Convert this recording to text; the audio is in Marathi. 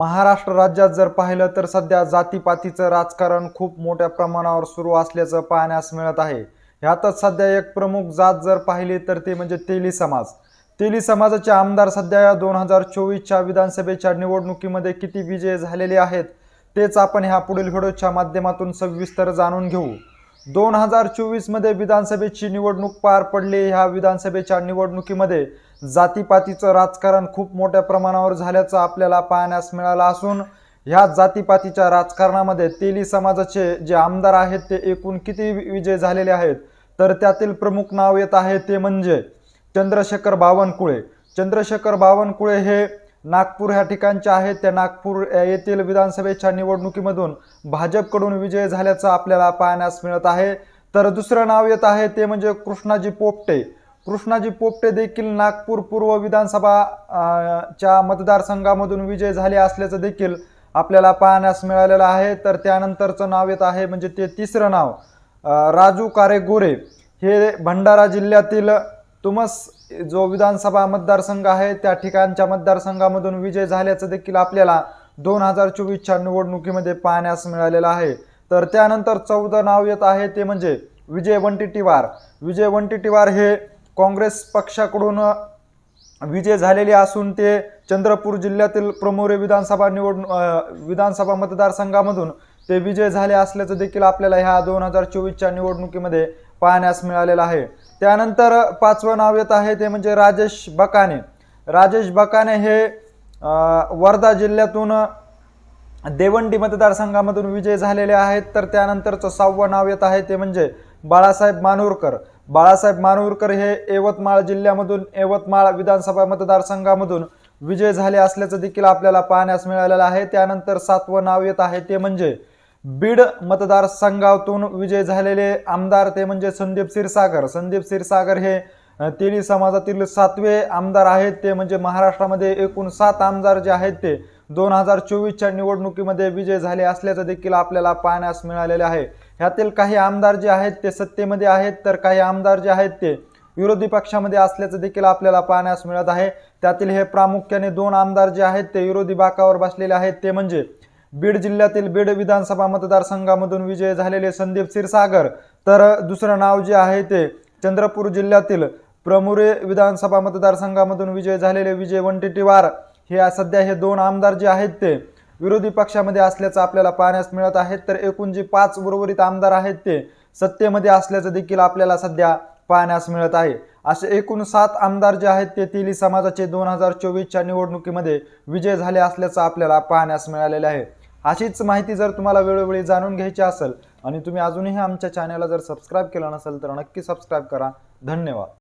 महाराष्ट्र राज्यात जर पाहिलं तर सध्या जातीपातीचं राजकारण खूप मोठ्या प्रमाणावर सुरू असल्याचं पाहण्यास मिळत आहे. ह्यातच सध्या एक प्रमुख जात जर पाहिली तर ते म्हणजे तेली समाज. तेली समाजाचे आमदार सध्या या दोन हजार चोवीसच्या विधानसभेच्या निवडणुकीमध्ये किती विजय झालेले आहेत तेच आपण ह्या पुढील व्हिडिओच्या माध्यमातून सविस्तर जाणून घेऊ. दोन हजार चोवीसमध्ये विधानसभेची निवडणूक पार पडली ह्या विधानसभेच्या निवडणुकीमध्ये जातीपातीचं राजकारण खूप मोठ्या प्रमाणावर झाल्याचं आपल्याला पाहण्यास मिळालं असून ह्या जातीपातीच्या राजकारणामध्ये तेली समाजाचे जे आमदार आहेत ते एकूण किती विजय झालेले आहेत? तर त्यातील प्रमुख नाव येत आहे ते म्हणजे चंद्रशेखर बावनकुळे. चंद्रशेखर बावनकुळे हे नागपूर ह्या ठिकाणचे आहेत. त्या नागपूर येथील विधानसभेच्या निवडणुकीमधून भाजपकडून विजय झाल्याचं आपल्याला पाहण्यास मिळत आहे. तर दुसरं नाव येत आहे ते म्हणजे कृष्णाजी पोपटे. कृष्णाजी पोपटे देखील नागपूर पूर्व विधानसभा च्या मतदारसंघामधून विजय झाले असल्याचं देखील आपल्याला पाहण्यास मिळालेलं आहे. तर त्यानंतरचं नाव येत आहे म्हणजे ते तिसरं नाव राजू कारे गोरे हे भंडारा जिल्ह्यातील तुमस जो विधानसभा मतदारसंघ आहे त्या ठिकाणच्या मतदारसंघामधून विजय झाल्याचं देखील आपल्याला दोन हजार चोवीसच्या निवडणुकीमध्ये पाहण्यास मिळालेलं आहे. तर त्यानंतर चौदा नाव येत आहे ते म्हणजे विजय वंटीटीवार विजय वंटीटीवार हे काँग्रेस पक्षाकडून विजय झालेले असून ते चंद्रपूर जिल्ह्यातील प्रमोरे विधानसभा निवडणूक विधानसभा मतदारसंघामधून ते विजय झाले असल्याचं देखील आपल्याला ह्या दोन हजार चोवीसच्या निवडणुकीमध्ये पाहण्यास मिळालेलं आहे. त्यानंतर पाचवं नाव येत आहे ते म्हणजे राजेश बकाने. राजेश बकाने हे वर्धा जिल्ह्यातून देवंडी मतदारसंघामधून विजय झालेले आहेत. तर त्यानंतरचं सहावं नाव येत आहे ते म्हणजे बाळासाहेब मानूरकर. बाळासाहेब मानूरकर हे यवतमाळ जिल्ह्यामधून यवतमाळ विधानसभा मतदारसंघामधून विजय झाले असल्याचं देखील आपल्याला पाहण्यास मिळालेलं आहे. त्यानंतर सातवं नाव येत आहे ते म्हणजे बीड मतदारसंघातून विजय झालेले आमदार ते म्हणजे संदीप क्षीरसागर. संदीप क्षीरसागर हे तेली समाजातील सातवे आमदार आहेत. ते म्हणजे महाराष्ट्रामध्ये एकूण सात आमदार जे आहेत ते दोन हजार चोवीसच्या निवडणुकीमध्ये विजय झाले असल्याचं देखील आपल्याला पाहण्यास मिळालेले आहे. ह्यातील काही आमदार जे आहेत ते सत्तेमध्ये आहेत तर काही आमदार जे आहेत ते विरोधी पक्षामध्ये असल्याचं देखील आपल्याला पाहण्यास मिळत आहे. त्यातील हे प्रामुख्याने दोन आमदार जे आहेत ते विरोधी बाकावर बसलेले आहेत. ते म्हणजे बीड जिल्ह्यातील बीड विधानसभा मतदारसंघामधून विजय झालेले संदीप क्षीरसागर तर दुसरं नाव जे आहे ते चंद्रपूर जिल्ह्यातील प्रमुरे विधानसभा मतदारसंघामधून विजय झालेले विजय वंटीटीवार हे सध्या हे दोन आमदार जे आहेत ते विरोधी पक्षामध्ये असल्याचं आपल्याला पाहण्यास मिळत आहेत. तर एकूण जे पाच उर्वरित आमदार आहेत ते सत्तेमध्ये असल्याचं देखील आपल्याला सध्या पाहण्यास मिळत आहे. असे एकूण सात आमदार जे आहेत ते तेली समाजाचे दोन हजार चोवीसच्या निवडणुकीमध्ये विजय झाले असल्याचं आपल्याला पाहण्यास मिळालेले आहे. अशीच माहिती जर तुम्हाला वेळोवेळी जाणून घ्यायची असेल आणि तुम्ही अजूनही आमच्या चॅनलला जर सबस्क्राईब केलं नसेल तर नक्की सबस्क्राईब करा. धन्यवाद.